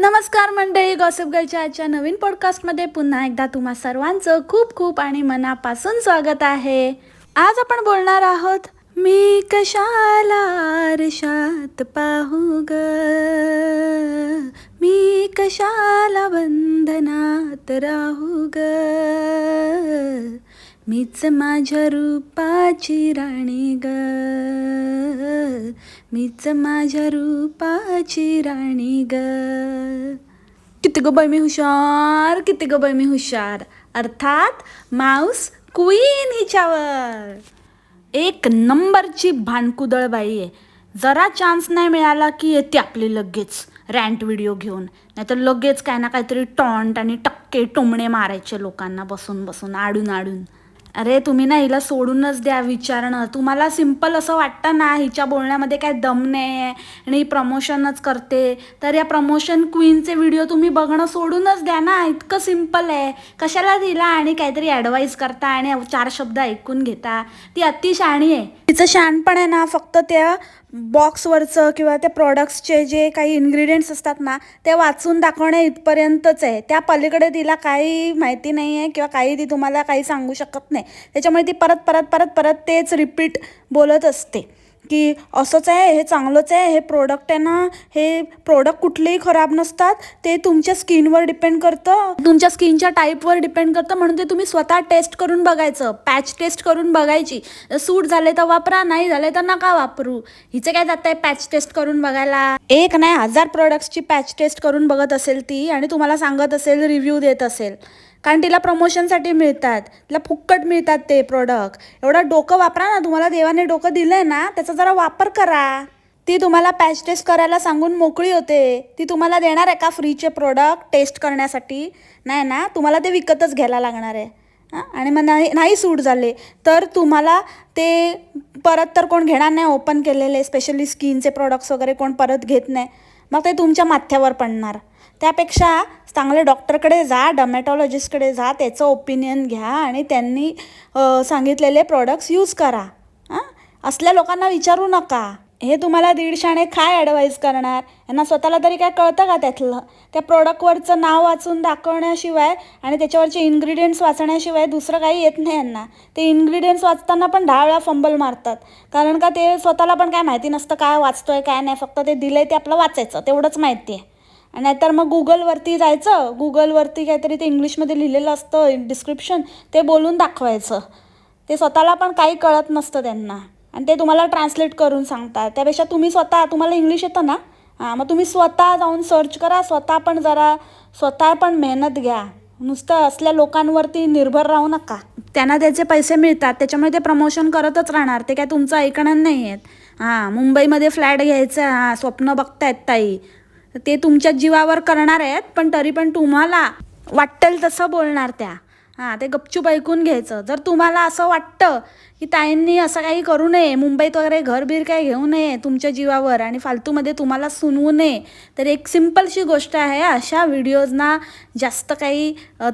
नमस्कार मंडळी गॉसिप गर्लच्या आजच्या नवीन पॉडकास्टमध्ये पुन्हा एकदा तुम्हा सर्वांचं खूप खूप आणि मनापासून स्वागत आहे. आज आपण बोलणार आहोत मी कशाला आरशात पाहू ग? मी कशाला बंधनात राहू ग? मीच माझ्या रूपाची राणी ग. मीच माझ्या रूपाची राणी ग. किती गो बाई मी हुशार किती गो बाई मी हुशार. अर्थात माऊस क्वीन हिच्यावर. एक नंबरची भानकुदळ बाई आहे. जरा चान्स नाही मिळाला की येते आपली लगेच. रँट व्हिडिओ घेऊन. नाहीतर लगेच काय ना काहीतरी टॉन्ट आणि टक्के टोमणे मारायचे लोकांना बसून बसून आडून आडून. अरे तुम्ही ना हिला सोडूनच द्या विचारणं. तुम्हाला सिंपल असं वाटतं ना हिच्या बोलण्यामध्ये काय दम नाही आहे आणि ही प्रमोशनच करते. तर या प्रमोशन क्वीनचे व्हिडिओ तुम्ही बघणं सोडूनच द्या ना. इतकं सिंपल आहे. कशाला तिला आणि काहीतरी ॲडवाईस करता आणि चार शब्द ऐकून घेता? ती अति शहाणी आहे. तिचं शहाणपण आहे ना फक्त त्या बॉक्सवरचं किंवा त्या प्रॉडक्ट्सचे जे काही इन्ग्रेडियंट्स असतात ना ते वाचून दाखवणे इथपर्यंतच आहे. त्या पलीकडे तिला काही माहिती नाही आहे किंवा काही ती तुम्हाला काही सांगू शकत नाही. त्याच्यामुळे ती परत परत परत परत तेच रिपीट बोलत असते. की असंच आहे हे चांगलंच आहे हे प्रोडक्ट आहे ना हे प्रोडक्ट कुठलेही खराब नसतात. ते तुमच्या स्किनवर डिपेंड करतं. तुमच्या स्किनच्या टाईपवर डिपेंड करतं म्हणून ते तुम्ही स्वतः टेस्ट करून बघायचं. पॅच टेस्ट करून बघायची. सूट झाले तर वापरा नाही झाले तर नका वापरू. हिचं काय जात आहे पॅच टेस्ट करून बघायला? एक नाही हजार प्रोडक्ट्सची पॅच टेस्ट करून बघत असेल ती आणि तुम्हाला सांगत असेल रिव्ह्यू देत असेल. कारण तिला प्रमोशनसाठी मिळतात. तिला फुक्कट मिळतात ते प्रोडक्ट एवढं डोकं वापरा ना तुम्हाला देवाने डोकं दिलं आहे ना त्याचा जरा वापर करा. ती तुम्हाला पॅच टेस्ट करायला सांगून मोकळी होते. ती तुम्हाला देणार आहे का फ्रीचे प्रोडक्ट टेस्ट करण्यासाठी? नाही ना तुम्हाला ते विकतच घ्यायला लागणार आहे. हां? आणि मग नाही नाही सूट झाले. तर तुम्हाला ते परत तर कोण घेणार नाही ओपन केलेले स्पेशली स्किनचे प्रॉडक्ट्स वगैरे कोण परत घेत नाही. मग ते तुमच्या माथ्यावर पडणार. त्यापेक्षा चांगल्या डॉक्टरकडे जा डमॅटॉलॉजिस्टकडे जा त्याचं ओपिनियन घ्या आणि त्यांनी सांगितलेले प्रोडक्ट्स यूज करा. हां? असल्या लोकांना विचारू नका. हे तुम्हाला दीडशाने काय ॲडवाईज करणार? यांना स्वतःला तरी काय कळतं का त्यातलं? त्या प्रोडक्टवरचं नाव वाचून दाखवण्याशिवाय आणि त्याच्यावरचे इन्ग्रेडियंट्स वाचण्याशिवाय दुसरं काही येत नाही यांना. ते इन्ग्रेडियंट्स वाचताना पण दहा वेळा फंबल मारतात. कारण का ते स्वतःला पण काय माहिती नसतं काय वाचतोय काय नाही. फक्त ते दिलं आहे ते आपलं वाचायचं. तेवढंच माहिती आहे. नाहीतर मग गुगलवरती जायचं. गुगलवरती काहीतरी ते इंग्लिशमध्ये लिहिलेलं असतं डिस्क्रिप्शन ते बोलून दाखवायचं. ते स्वतःला पण काही कळत नसतं त्यांना. आणि ते तुम्हाला ट्रान्सलेट करून सांगतात. त्यापेक्षा तुम्ही स्वतः तुम्हाला इंग्लिश येतं ना? हां मग तुम्ही स्वतः जाऊन सर्च करा. स्वतः पण जरा स्वतः पण मेहनत घ्या. नुसतं असल्या लोकांवरती निर्भर राहू नका. त्यांना त्याचे पैसे मिळतात. त्याच्यामुळे ते प्रमोशन करतच राहणार. ते काय तुमचं ऐकणार नाही आहेत हां मुंबईमध्ये फ्लॅट घ्यायचं. हां स्वप्न बघतायत ताई. तर ते तुमच्या जीवावर करणार आहेत पण तरी पण तुम्हाला वाटेल तसं बोलणार त्या. हां ते गपचूप ऐकून घ्यायचं. जर तुम्हाला असं वाटतं की ताईंनी असं काही करू नये मुंबईत वगैरे घरबीर काही घेऊ नये तुमच्या जीवावर आणि फालतूमध्ये तुम्हाला सुनवू नये तर एक सिम्पलशी गोष्ट आहे अशा व्हिडिओजना जास्त काही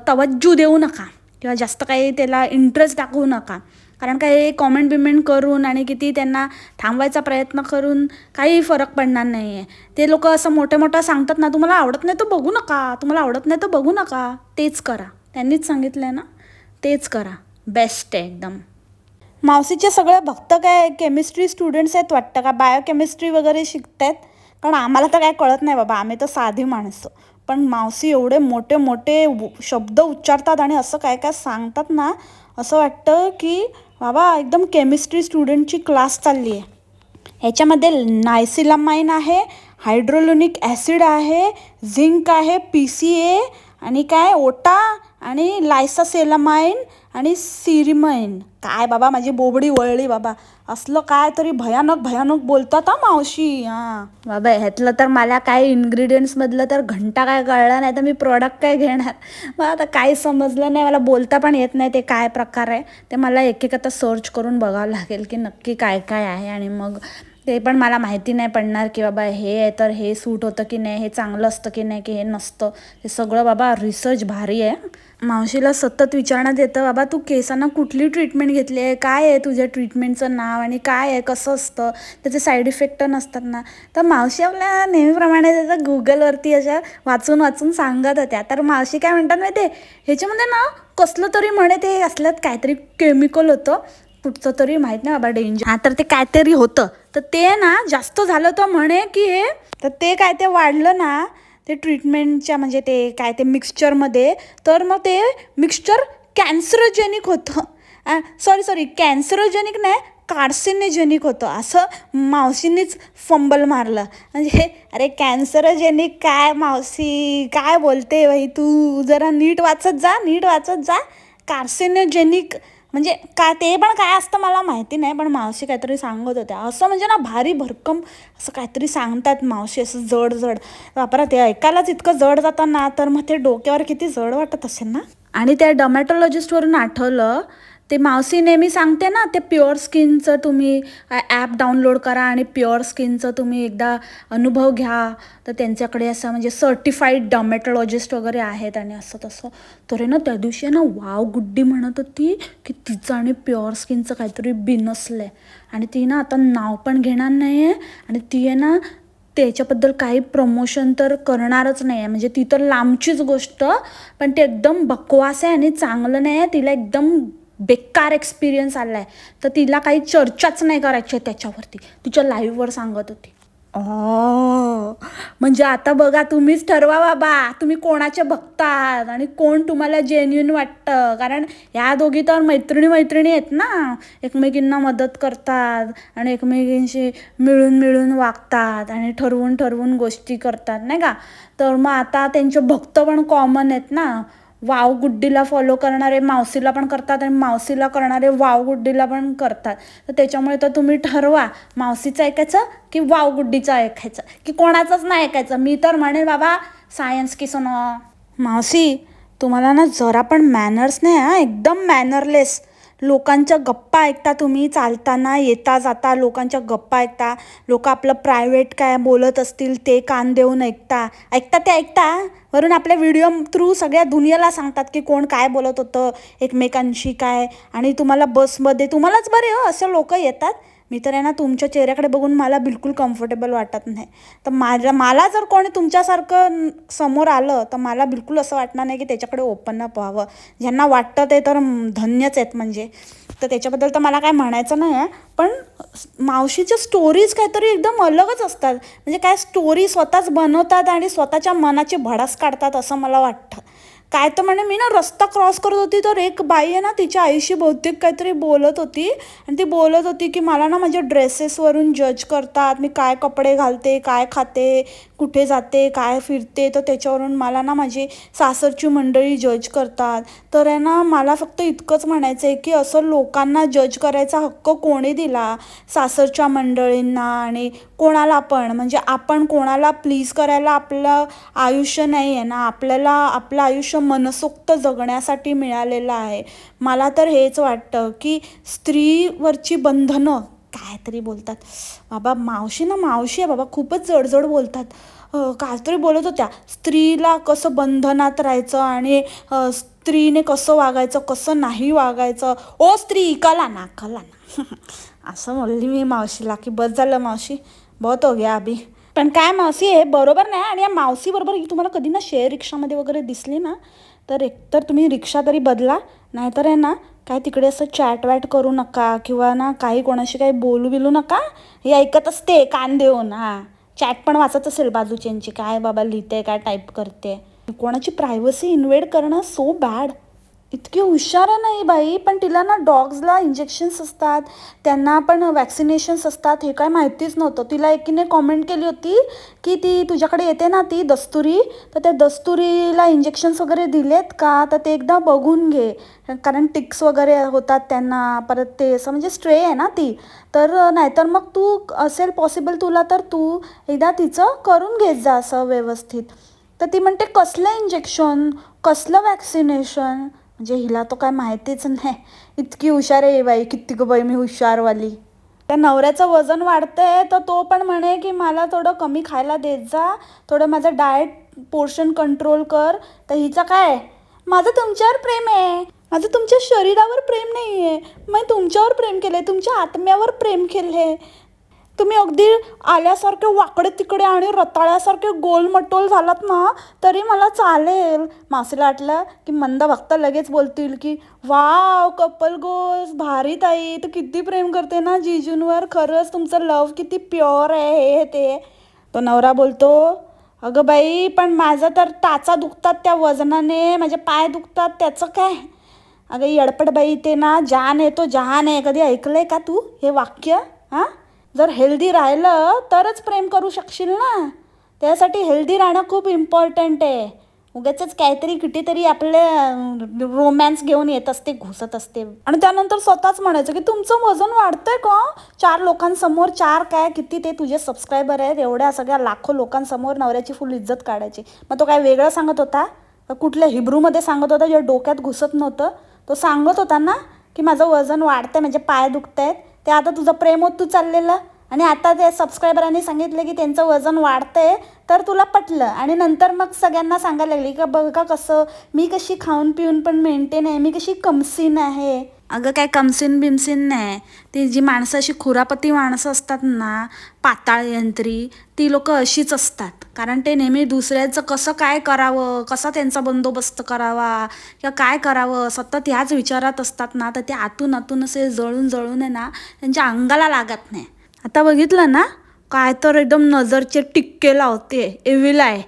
तवज्जू देऊ नका किंवा जास्त काही त्याला इंटरेस्ट दाखवू नका. कारण काही कॉमेंट बिमेंट करून आणि किती त्यांना थांबवायचा प्रयत्न करून काही फरक पडणार नाही आहे ते लोक असं मोठे मोठं सांगतात ना तुम्हाला आवडत नाही तर बघू नका. तुम्हाला आवडत नाही तर बघू नका. तेच करा. त्यांनीच सांगितलं आहे ना. तेच करा. बेस्ट आहे एकदम. मावशीचे सगळे भक्त काय केमिस्ट्री स्टुडंट्स आहेत वाटतं का? बायोकेमिस्ट्री वगैरे शिकत आहेत कारण आम्हाला तर काय कळत नाही बाबा. आम्ही तर साधी माणसं. पण मावशी एवढे मोठे मोठे शब्द उच्चारतात आणि असं काय काय सांगतात ना असं वाटतं की बाबा एकदम केमिस्ट्री स्टुडंटची क्लास चालली आहे ह्याच्यामध्ये नायसिलामाइन आहे हायड्रोलोनिक ॲसिड आहे झिंक आहे पी सी ए आणि काय? ओटा आणि लायसासेलामाइन आणि सिरिमैन. काय बाबा माझी बोबडी वळली बाबा. असलं काय तरी भयानक भयानक बोलतात हा मावशी. हां. बाबा ह्यातलं तर मला काय इन्ग्रेडियंट्समधलं तर घंटा काय कळला नाही तर मी प्रॉडक्ट काय घेणार? मला आता काही समजलं नाही मला बोलता पण येत नाही ते काय प्रकार आहे. ते मला एक एक आता सर्च करून बघावं लागेल की नक्की काय काय आहे आणि मग ते पण मला माहिती नाही पडणार की बाबा हे आहे तर हे सूट होतं की नाही हे चांगलं असतं की नाही की हे नसतं. हे सगळं बाबा रिसर्च भारी आहे. मावशीला सतत विचारण्यात येतं बाबा तू केसांना कुठली ट्रीटमेंट घेतली आहे? काय आहे तुझ्या ट्रीटमेंटचं नाव आणि काय आहे? कसं असतं? त्याचे साईड इफेक्ट नसतात ना. तर मावशी आपल्या नेहमीप्रमाणे त्याचं गुगलवरती अशा वाचून वाचून सांगत होत्या. तर मावशी काय म्हणतात माहिती आहे ह्याच्यामध्ये ना कसलं तरी म्हणे ते असल्यात काहीतरी केमिकल होतं. कुठचं तरी माहीत नाही बाबा डेंजर हा तर ते काहीतरी होतं. तर ते ना जास्त झालं तर म्हणे की हे तर ते काय ते वाढलं ना ते ट्रीटमेंटच्या म्हणजे ते काय ते मिक्सचरमध्ये तर मग ते मिक्सचर कॅन्सरोजेनिक होतं. सॉरी सॉरी कॅन्सरोजेनिक नाही कार्सिनेजेनिक होतं. असं मावशींनीच फंबल मारलं. म्हणजे अरे कॅन्सरोजेनिक काय मावशी काय बोलते भाई तू? जरा नीट वाचत जा नीट वाचत जा. कार्सिनोजेनिक म्हणजे काय ते पण काय असतं मला माहिती नाही पण मावशी काहीतरी सांगत होत्या. असं म्हणजे ना भारी भरकम असं काहीतरी सांगतात मावशी असं जड जड. वापरा ते ऐकायलाच इतकं जड जातं ना तर मग ते डोक्यावर किती जड वाटत असेल ना? आणि त्या डोमॅटोलॉजिस्टवरून आठवलं ते मावसी नेहमी सांगते ना ते प्युअर स्किनचं तुम्ही ॲप डाउनलोड करा आणि प्युअर स्किनचं तुम्ही एकदा अनुभव घ्या. तर त्यांच्याकडे असं म्हणजे सर्टिफाईड डॉमॅटॉलॉजिस्ट वगैरे आहेत आणि असं तसं. तर ना त्या दिवशी ना वाव गुड्डी म्हणत होती की तिचं आणि प्युअर स्किनचं काहीतरी बिनसलं आहे आणि ती ना आता नाव पण घेणार नाही आहे आणि ती आहे ना त्याच्याबद्दल काही प्रमोशन तर करणारच नाही आहे म्हणजे ती तर लांबचीच गोष्ट पण ते एकदम बकवास आहे आणि चांगलं नाही आहे. तिला एकदम बेकार एक्सपिरियन्स आला आहे तर तिला काही चर्चाच नाही करायची त्याच्यावरती. तिच्या लाईव्हवर सांगत होती. ओ. म्हणजे आता बघा तुम्हीच ठरवा बाबा. तुम्ही कोणाचे बघतात आणि कोण तुम्हाला जेन्युन वाटतं? कारण ह्या दोघी तर मैत्रिणी मैत्रिणी आहेत ना. एकमेकींना मदत करतात आणि एकमेकींशी मिळून मिळून वागतात आणि ठरवून ठरवून गोष्टी करतात नाही का? तर मग आता त्यांचे भक्त पण कॉमन आहेत ना. वाव गुड्डीला फॉलो करणारे मावसीला पण करतात आणि मावसीला करणारे वाव गुड्डीला पण करतात. तर त्याच्यामुळे तर तुम्ही ठरवा मावसीचं ऐकायचं की वाव गुड्डीचं ऐकायचं की कोणाचंच नाही ऐकायचं. मी तर म्हणेन बाबा सायन्स की सोनो मावसी तुम्हाला ना जरा पण मॅनर्स नाही हा? एकदम मॅनरलेस लोकांच्या गप्पा ऐकता तुम्ही चालताना येता जाता लोकांच्या गप्पा ऐकता. लोक आपलं प्रायव्हेट काय बोलत असतील ते कान देऊन ऐकता. ऐकता ते ऐकता. वरून आपल्या व्हिडिओ थ्रू सगळ्या दुनियाला सांगतात की कोण काय बोलत होतं एकमेकांशी काय. आणि तुम्हाला बसमध्ये तुम्हालाच बरे हो असं लोक येतात. मी तर आहे ना तुमच्या चेहऱ्याकडे बघून मला बिलकुल कम्फर्टेबल वाटत नाही. तर माझ्या मला जर कोणी तुमच्यासारखं समोर आलं तर मला बिलकुल असं वाटणार नाही की त्याच्याकडे ओपन अप व्हावं. ज्यांना वाटतं ते तर धन्यच आहेत म्हणजे. तर त्याच्याबद्दल तर मला काय म्हणायचं नाही आहे. पण मावशीच्या स्टोरीज काहीतरी एकदम अलगच असतात. म्हणजे काय स्टोरी स्वतःच बनवतात आणि स्वतःच्या मनाची भडास काढतात असं मला वाटतं. काय तर म्हणे मी ना रस्ता क्रॉस करत होती तर एक बाई आहे ना तिच्या आईशी बहुतेक काहीतरी बोलत होती. आणि ती बोलत होती की मला ना माझ्या ड्रेसेसवरून जज करतात. मी काय कपडे घालते काय खाते कुठे जाते काय फिरते तर त्याच्यावरून मला ना माझी सासरची मंडळी जज करतात. तर आहे ना मला फक्त इतकंच म्हणायचं आहे की असं लोकांना जज करायचा हक्क कोणी दिला? सासरच्या मंडळींना आणि कोणाला पण. म्हणजे आपण कोणाला प्लीज करायला आपलं आयुष्य नाही आहे ना आपल्याला आपलं आयुष्य मनसोक्त जगण्यासाठी मिळालेलं आहे. मला तर हेच वाटतं की स्त्रीवरची बंधनं काय तरी बोलतात. बाबा मावशी ना मावशी आहे बाबा खूपच जडजड बोलतात. काहीतरी तरी बोलत होत्या. स्त्रीला कसं बंधनात राहायचं आणि स्त्रीने कसं वागायचं कसं नाही वागायचं? ओ स्त्री कला ना कला ना. असं बोलली मी मावशीला की बस झालं मावशी. बहुत हो गया अभि. पण काय मावशी आहे बरोबर नाही आणि या मावशीबरोबर तुम्हाला कधी ना शेअर रिक्षामध्ये वगैरे दिसली ना तर एकतर तुम्ही रिक्षा तरी बदला नाहीतर आहे ना काय तिकडे असं चॅट वॅट करू नका किंवा ना काही कोणाशी काही बोलू बिलू नका. हे ऐकत असते कान देऊन. हां. चॅट पण वाचत असेल बाजूच्यांची. काय बाबा लिहिते काय टाईप करते कोणाची प्रायव्हसी इन्व्हेड करणं सो बॅड इतकी हुशार आहे नाही बाई पण तिला ना डॉग्सला इंजेक्शन्स असतात त्यांना पण वॅक्सिनेशन्स असतात हे काय माहितीच नव्हतं. तिला एकीने कॉमेंट केली होती की ती तुझ्याकडे येते ना ती दस्तुरी तर त्या दस्तुरीला इंजेक्शन्स वगैरे दिलेत का? तर ते एकदा बघून घे. कारण टिक्स वगैरे होतात त्यांना परत ते असं म्हणजे स्ट्रे आहे ना ती. तर नाहीतर मग तू असेल पॉसिबल तुला तर तू एकदा तिचं करून घेत जा असं व्यवस्थित. तर ती म्हणते कसलं इंजेक्शन कसलं वॅक्सिनेशन म्हणजे हिला तो काय माहितीच नाही. इतकी हुशार आहे बाई किती गं बाई मी हुशारवाली. त्या नवऱ्याचं वजन वाढतंय तर तो पण म्हणे की मला थोडं कमी खायला देत जा थोडं माझं डाएट पोर्शन कंट्रोल कर. तर हिचं काय माझं तुमच्यावर प्रेम आहे. माझं तुमच्या शरीरावर प्रेम नाही आहे मी तुमच्यावर प्रेम केलं आहे तुमच्या आत्म्यावर प्रेम केलं आहे तुम्ही अगदी आल्यासारखे वाकडे तिकडे आणि रताळ्यासारखे गोलमटोल झालात ना तरी मला चालेल. मासेला वाटलं की मंद भक्त लगेच बोलतील की वाव कपल गोल्स भारी ताई तू किती प्रेम करते ना जिजूंवर. खरंच तुमचं लव किती प्युअर आहे हे ते. तो नवरा बोलतो अगं बाई पण माझं तर टाचा दुखतात त्या वजनाने माझे पाय दुखतात त्याचं काय? अगं येडपट बाई ते ना जान आहे तो जहान आहे. कधी ऐकलं आहे का तू हे वाक्य? हां? जर हेल्दी राहिलं तरच प्रेम करू शकशील ना? त्यासाठी हेल्दी राहणं खूप इम्पॉर्टंट आहे. उगाचच काहीतरी कितीतरी आपले रोमॅन्स घेऊन येत असते घुसत असते. आणि त्यानंतर स्वतःच म्हणायचं की तुमचं वजन वाढतंय का? चार लोकांसमोर चार काय? किती ते तुझे सबस्क्रायबर आहेत? एवढ्या सगळ्या लाखो लोकांसमोर नवऱ्याची फुल इज्जत काढायची. मग तो काय वेगळं सांगत होता? कुठल्या हिब्रूमध्ये सांगत होता जे डोक्यात घुसत नव्हतं? तो सांगत होता ना की माझं वजन वाढतंय म्हणजे पाय दुखत आहेत ते आता तुझं प्रेम होत तू चाललेलं. आणि आता ते सबस्क्रायबरांनी सांगितलं की त्यांचं वजन वाढतं आहे तर तुला पटलं. आणि नंतर मग सगळ्यांना सांगायला लागली का बघा कसं मी कशी खाऊन पिऊन पण मेंटेन आहे मी कशी कमसीन आहे. अगं काय कमसीन बिमसीन नाही. ती जी माणसं अशी खुरापती माणसं असतात ना पाताळ यंत्री ती लोक अशीच असतात. कारण ते नेहमी दुसऱ्याचं कसं काय करावं कसा त्यांचा बंदोबस्त करावा किंवा काय करावं सतत ह्याच विचारात असतात ना तर ते आतून आतून असे जळून जळून आहे ना त्यांच्या अंगाला लागत नाही. आता बघितलं ना काय तर एकदम नजरचे टिक्के लावते एविल आहे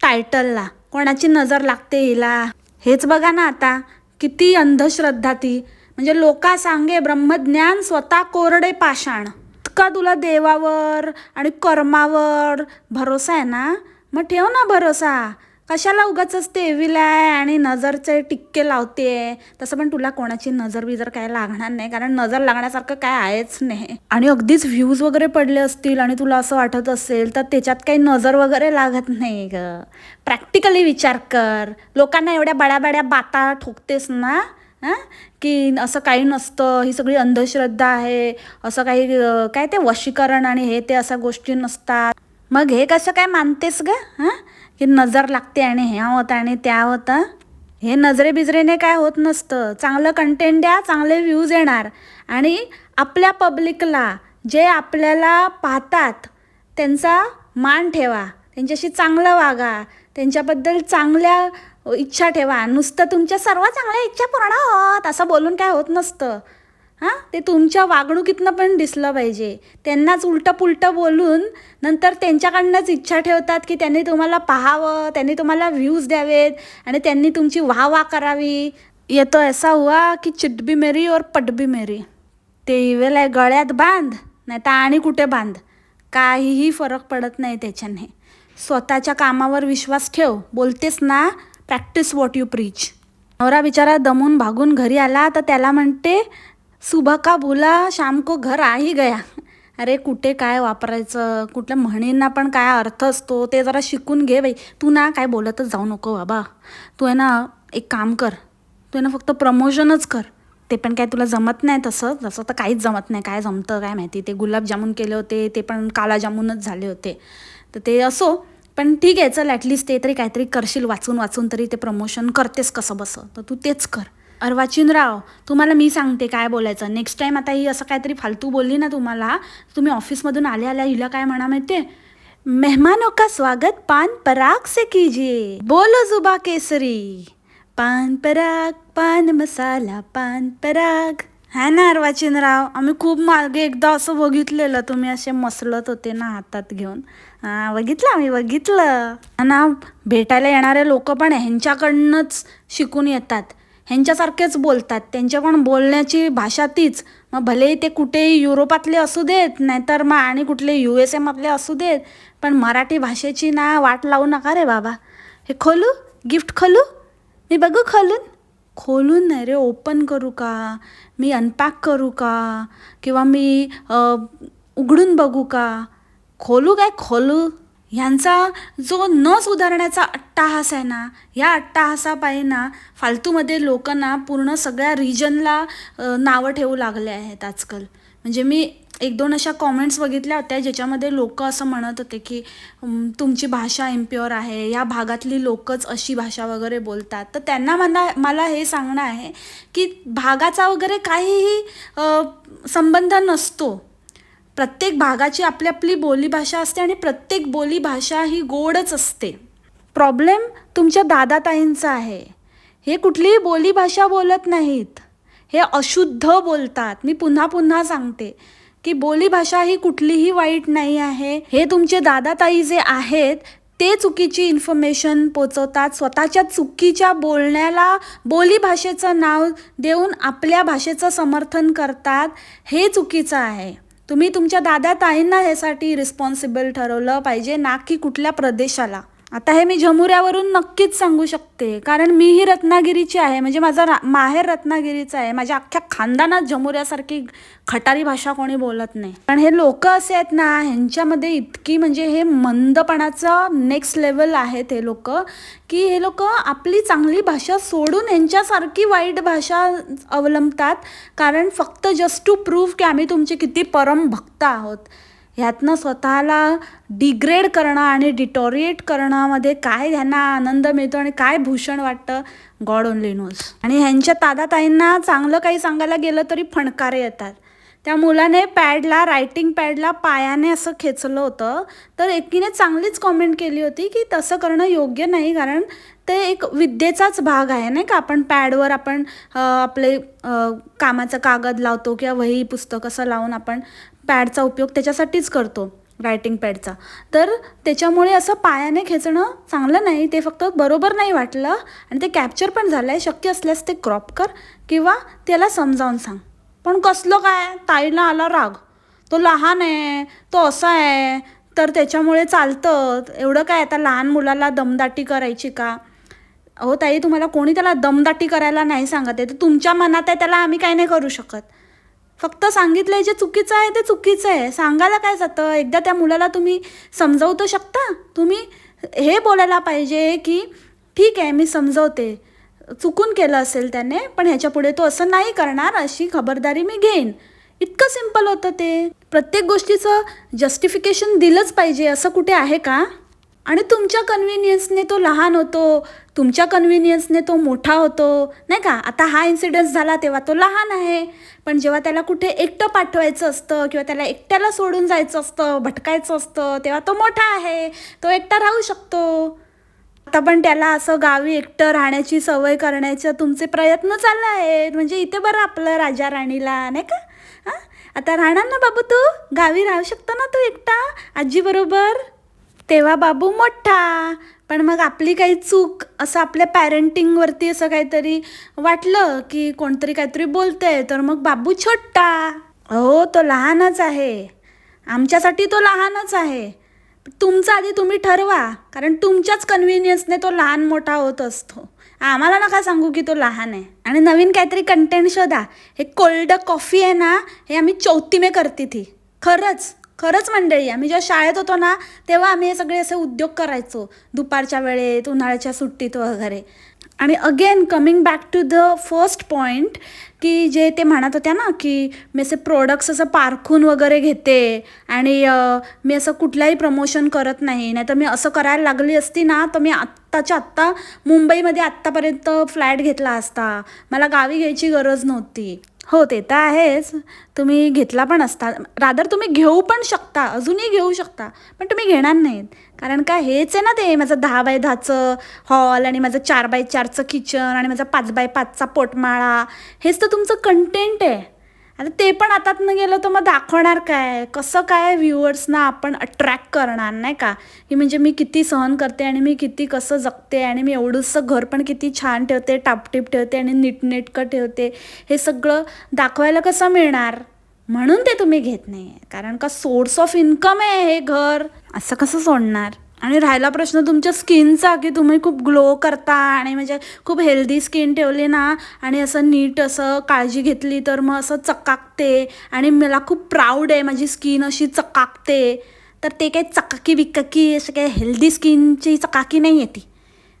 टायटलला. कोणाची नजर लागते हिला? हेच बघा ना आता किती अंधश्रद्धा ती. म्हणजे लोका सांगे ब्रह्मज्ञान स्वतः कोरडे पाषाण. इतका तुला देवावर आणि कर्मावर भरोसा आहे ना? मग ठेव ना भरोसा. कशाला उगाच ते आहे आणि नजरचे टिक्के लावते तसं पण तुला कोणाची नजर बिजर काय लागणार नाही कारण नजर लागण्यासारखं काय आहेच नाही. आणि अगदीच व्ह्यूज वगैरे पडले असतील आणि तुला असं वाटत असेल तर त्याच्यात काही नजर वगैरे लागत नाही ग. प्रॅक्टिकली विचार कर. लोकांना एवढ्या बड्या बड्या बाता ठोकतेस ना हां? की असं काही नसतं ही सगळी अंधश्रद्धा आहे असं काही काय ते वशीकरण आणि हे ते अशा गोष्टी नसतात. मग हे कसं काय मानतेस ग? हां? की नजर लागते आणि हे होतं आणि त्या होतं. हे नजरे बिजरेने काय होत नसतं. चांगलं कंटेंट द्या चांगले व्ह्यूज येणार. आणि आपल्या पब्लिकला जे आपल्याला पाहतात त्यांचा मान ठेवा. त्यांच्याशी चांगलं वागा. त्यांच्याबद्दल चांगल्या इच्छा ठेवा. नुसतं तुमच्या सर्व चांगल्या इच्छा पूर्ण होत. असं बोलून काय होत नसतं. हां? ते तुमच्या वागणुकीतनं पण दिसलं पाहिजे. त्यांनाच उलटं पुलटं बोलून नंतर त्यांच्याकडनंच इच्छा ठेवतात की त्यांनी तुम्हाला पाहावं त्यांनी तुम्हाला व्ह्यूज द्यावेत आणि त्यांनी तुमची वाह वाह करावी. येतो असा हुआ की चिटबी मेरी और पटबी मेरी. ते इवेल आहे गळ्यात बांध नाही तर आणि कुठे बांध. काहीही फरक पडत नाही त्याच्याने. स्वतःच्या कामावर विश्वास ठेव. बोलतेस ना? प्रॅक्टिस वॉट यू प्रीच नवरा बिचारा दमून भागून घरी आला तर त्याला म्हणते सुबह का बोला शाम को घर आही गया. अरे कुठे काय वापरायचं? कुठल्या म्हणींना पण काय अर्थ असतो? ते जरा शिकून घे बाई. तू ना काय बोलतच जाऊ नको बाबा. तू आहे ना एक काम कर. तू आहे ना फक्त प्रमोशनच कर. ते पण काय तुला जमत नाही तसं. जसं तर काहीच जमत नाही. काय जमतं काय माहिती? ते गुलाबजामुन केले होते ते पण कालाजामूनच झाले होते. तर ते असो. पण ठीक आहे चल ॲटलिस्ट ते तरी काहीतरी करशील वाचून वाचून तरी ते प्रमोशन करतेस कसं बसं. तर तू तेच कर. अर्वाचीन राव तुम्हाला मी सांगते काय बोलायचं. नेक्स्ट टाईम आता ही असं काहीतरी फालतू बोलली ना तुम्हाला तुम्ही ऑफिसमधून आल्या आल्या हिला काय म्हणा माहिती मेहमानों का स्वागत पान पराग से कीजिए. बोलो जुबा केसरी. पान पराग पान मसाला पान पराग. हा ना अर्वाचिनराव? आम्ही खूप मागे एकदा असं बघितलेलं. तुम्ही असे मसलत होते ना हातात घेऊन. हा बघितलं आम्ही बघितलं. ना भेटायला येणारे लोक पण ह्यांच्याकडनंच शिकून येतात. ह्यांच्यासारखेच बोलतात. त्यांच्याकडून बोलण्याची भाषा तीच. मग भलेही ते कुठेही युरोपातले असू देत नाहीतर मग आणि कुठले यू एस एमधले असू देत पण मराठी भाषेची ना वाट लावू नका रे बाबा. हे खोलू? गिफ्ट खोलू? मी बघू खोलून. खोलून नाही रे ओपन करू का? मी अनपॅक करू का? किंवा मी उघडून बघू का? खोलू काय खोलू? ह्यांचा जो न सुधारण्याचा अट्टाहास आहे ना या अट्टाहासापायी ना फालतूमध्ये लोकांना पूर्ण सगळ्या रिजनला नावं ठेवू लागले आहेत आजकाल. म्हणजे मी एक दोन अशा कॉमेंट्स बघितल्या होत्या ज्याच्यामध्ये लोक असं म्हणत होते की तुमची भाषा इम्प्युअर आहे या भागातली लोकच अशी भाषा वगैरे बोलतात. तर त्यांना मला मला हे सांगणं आहे की भागाचा वगैरे काहीही संबंध नसतो. प्रत्येक भागाची आपली आपली बोलीभाषा असते आणि प्रत्येक बोलीभाषा ही गोडच असते. प्रॉब्लेम तुमच्या दादाताईंचा आहे. हे कुठलीही बोलीभाषा बोलत नाहीत. हे अशुद्ध बोलतात. मी पुन्हा पुन्हा सांगते. की बोलीभाषा ही कुठलीही वाईट नाही आहे. हे तुमचे दादाताई जे आहेत ते चुकीची इन्फॉर्मेशन पोचवतात. स्वतःच्या चुकीच्या बोलण्याला बोलीभाषेचं नाव देऊन आपल्या भाषेचं समर्थन करतात हे चुकीचं आहे. तुम्ही तुमच्या दादा ताईंना ह्यासाठी रिस्पॉन्सिबल ठरवलं पाहिजे ना की कुठल्या प्रदेशाला. आता हे मी झमुऱ्यावरून नक्कीच सांगू शकते. कारण मी ही रत्नागिरीची आहे. म्हणजे माझा रा माहेर रत्नागिरीचा आहे. माझ्या अख्ख्या खानदानात झमुऱ्यासारखी खटारी भाषा कोणी बोलत नाही. पण हे लोक असे आहेत ना ह्यांच्यामध्ये इतकी म्हणजे हे मंदपणाचं नेक्स्ट लेवल आहेत हे लोक की हे लोक आपली चांगली भाषा सोडून ह्यांच्यासारखी वाईट भाषा अवलंबतात. कारण फक्त जस्ट टू प्रूव्ह की आम्ही तुमचे किती परम भक्त आहोत. ह्यातनं स्वतःला डिग्रेड करणं आणि डिटोरिएट करण्यामध्ये काय ह्यांना आनंद मिळतो आणि काय भूषण वाटतं? God only knows. आणि ह्यांच्या तादाताईंना चांगलं काही सांगायला गेलं तरी फणकारे येतात. त्या मुलाने पॅडला रायटिंग पॅडला पायाने असं खेचलं होतं. तर एकीने चांगलीच कॉमेंट केली होती की तसं करणं योग्य नाही कारण ते एक विद्येचाच भाग आहे नाही का? आपण पॅडवर आपण आपले कामाचा कागद लावतो किंवा वही पुस्तक असं लावून आपण पॅडचा उपयोग त्याच्यासाठीच करतो रायटिंग पॅडचा तर त्याच्यामुळे असं पायाने खेचणं चांगलं नाही ते फक्त बरोबर नाही वाटलं आणि ते कॅप्चर पण झालं आहे शक्य असल्यास ते क्रॉप कर किंवा त्याला समजावून सांग. पण कसलं काय? ताईला आला राग. तो लहान आहे तो असा आहे. तर त्याच्यामुळे चालतं. एवढं काय आता लहान मुलाला दमदाटी करायची का? अहो ताई तुम्हाला कोणी त्याला दमदाटी करायला नाही सांगत आहे. तर तुमच्या मनात आहे त्याला आम्ही काय नाही करू शकत. फक्त सांगितलंय जे चुकीचं आहे ते चुकीचं आहे. सांगायला काय जातं? एकदा त्या मुलाला तुम्ही समजवू तर शकता? तुम्ही हे बोलायला पाहिजे की ठीक आहे मी समजवते. चुकून केलं असेल त्याने पण ह्याच्या पुढे तो असं नाही करणार अशी खबरदारी मी घेईन. इतकं सिंपल होतं ते. प्रत्येक गोष्टीचं जस्टिफिकेशन दिलंच पाहिजे. असं कुठे आहे का? आणि तुमच्या कन्व्हिनियन्सने तो लहान होतो तुमच्या कन्व्हिनियन्सने तो मोठा होतो नाही का? आता हा इन्सिडन्स झाला तेव्हा तो लहान आहे. पण जेव्हा त्याला कुठे एकटं पाठवायचं असतं किंवा त्याला एकट्याला सोडून जायचं असतं भटकायचं असतं तेव्हा तो मोठा आहे. तो एकटा राहू शकतो. आता पण त्याला असं गावी एकटं राहण्याची सवय करण्याचे तुमचे प्रयत्न चालला आहेत. म्हणजे इथे बरं आपलं राजा राणीला नाही का? हां? आता राहणार ना बाबू तू? गावी राहू शकतो ना तू एकटा? आजीबरोबर तेव्हा बाबू मोठा. पण मग आपली काही चूक असं आपल्या पॅरेंटिंगवरती असं काहीतरी वाटलं की कोणतरी काहीतरी बोलतंय तर मग बाबू छोटा. हो तो लहानच आहे. आमच्यासाठी तो लहानच आहे. तुमचं आधी तुम्ही ठरवा कारण तुमच्याच कन्व्हिनियन्सने तो लहान मोठा होत असतो. आम्हाला नका सांगू की तो लहान आहे. आणि नवीन काहीतरी कंटेंट शोधा. हे कोल्ड कॉफी आहे ना हे आम्ही चौथीमे करते ती. खरंच. खरंच मंडळी आम्ही जेव्हा शाळेत होतो ना तेव्हा आम्ही हे सगळे असे उद्योग करायचो. दुपारच्या वेळेत उन्हाळ्याच्या सुट्टीत वगैरे. आणि again coming back to the first point की जे ते म्हणत होत्या ना की मी असे प्रोडक्ट्स असं पारखून वगैरे घेते आणि मी असं कुठलाही प्रमोशन करत नाही. नाही तर मी असं करायला लागली असती ना तर मी आत्ताच्या आत्ता मुंबईमध्ये आत्तापर्यंत फ्लॅट घेतला असता. मला गावी घ्यायची गरज नव्हती. हो ते तर आहेच. तुम्ही घेतला पण असता. रादर तुम्ही घेऊ पण शकता. अजूनही घेऊ शकता. पण तुम्ही घेणार नाहीत. कारण काय हेच आहे ना ते माझं दहा बाय दहाचं हॉल आणि माझं चार बाय चारचं किचन आणि माझा पाच बाय पाचचा पोटमाळा. हेच तर तुमचं कंटेंट आहे. आता ते पण आतातनं गेलं तर मग दाखवणार काय? कसं काय व्ह्युअर्सना आपण अट्रॅक्ट करणार नाही का? की म्हणजे मी किती सहन करते आणि मी किती कसं जगते आणि मी एवढंसं घर पण किती छान ठेवते टापटीप ठेवते आणि नीटनेटकं ठेवते हे सगळं दाखवायला कसं मिळणार? म्हणून ते तुम्ही घेत नाही कारण का सोर्स ऑफ इन्कम आहे हे घर. असं कसं सोडणार? आणि राहिला प्रश्न तुमच्या स्किनचा की तुम्ही खूप ग्लो करता आणि म्हणजे खूप हेल्दी स्किन ठेवली ना आणि असं नीट असं काळजी घेतली तर मग असं चकाकते आणि मला खूप प्राऊड आहे माझी स्किन अशी चकाकते. तर ते काही चकाकी विकाकी असं काही हेल्दी स्किनची चकाकी नाही आहे ती.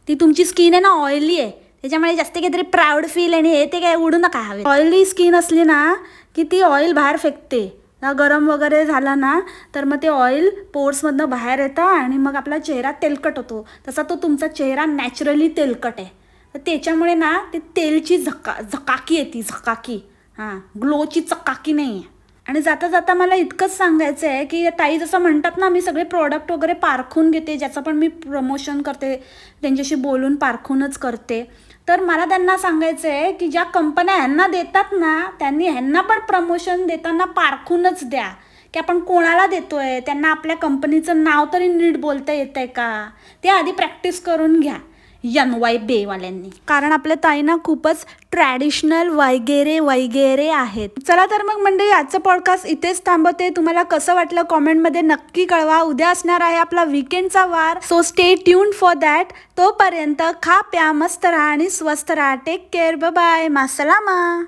ती तुमची स्किन आहे ना ऑइली आहे. त्याच्यामुळे जास्त काहीतरी प्राऊड फील आणि हे ते काय उडू नका हवे. ऑइली स्किन असली ना की ती ऑइल बाहेर फेकते. ना गरम वगैरे झाला ना तर मग ते ऑइल पोर्समधनं बाहेर येतं आणि मग आपला चेहरा तेलकट होतो. तसा तो तुमचा चेहरा नॅचरली तेलकट आहे. तर त्याच्यामुळे ना ते तेलची झका झकाकी येते झकाकी. हां ग्लोची चकाकी नाही आहे आणि जाता जाता मला इतकंच सांगायचं आहे की ताई जसं म्हणतात ना मी सगळे प्रॉडक्ट वगैरे पारखून घेते ज्याचं पण मी प्रमोशन करते त्यांच्याशी बोलून पारखूनच करते. तर मला त्यांना सांगायचं आहे की ज्या कंपन्या ह्यांना देतात ना त्यांनी ह्यांना पण प्रमोशन देताना पारखूनच द्या. की आपण कोणाला देतोय? त्यांना आपल्या कंपनीचं नाव तरी नीट बोलता येतंय का? ते आधी प्रॅक्टिस करून घ्या. यन वाय बेवाल्यांनी कारण आपल्या ताईना खूपच ट्रॅडिशनल वगैरे वगैरे आहेत. चला तर मग मंडळी आजचं पॉडकास्ट इथेच थांबवते. तुम्हाला कसं वाटलं कॉमेंटमध्ये नक्की कळवा. उद्या असणार आहे आपला विकेंडचा वार. So stay tune for that तोपर्यंत खा प्या मस्त राहा आणि स्वस्त राहा. Take care bye मासलामा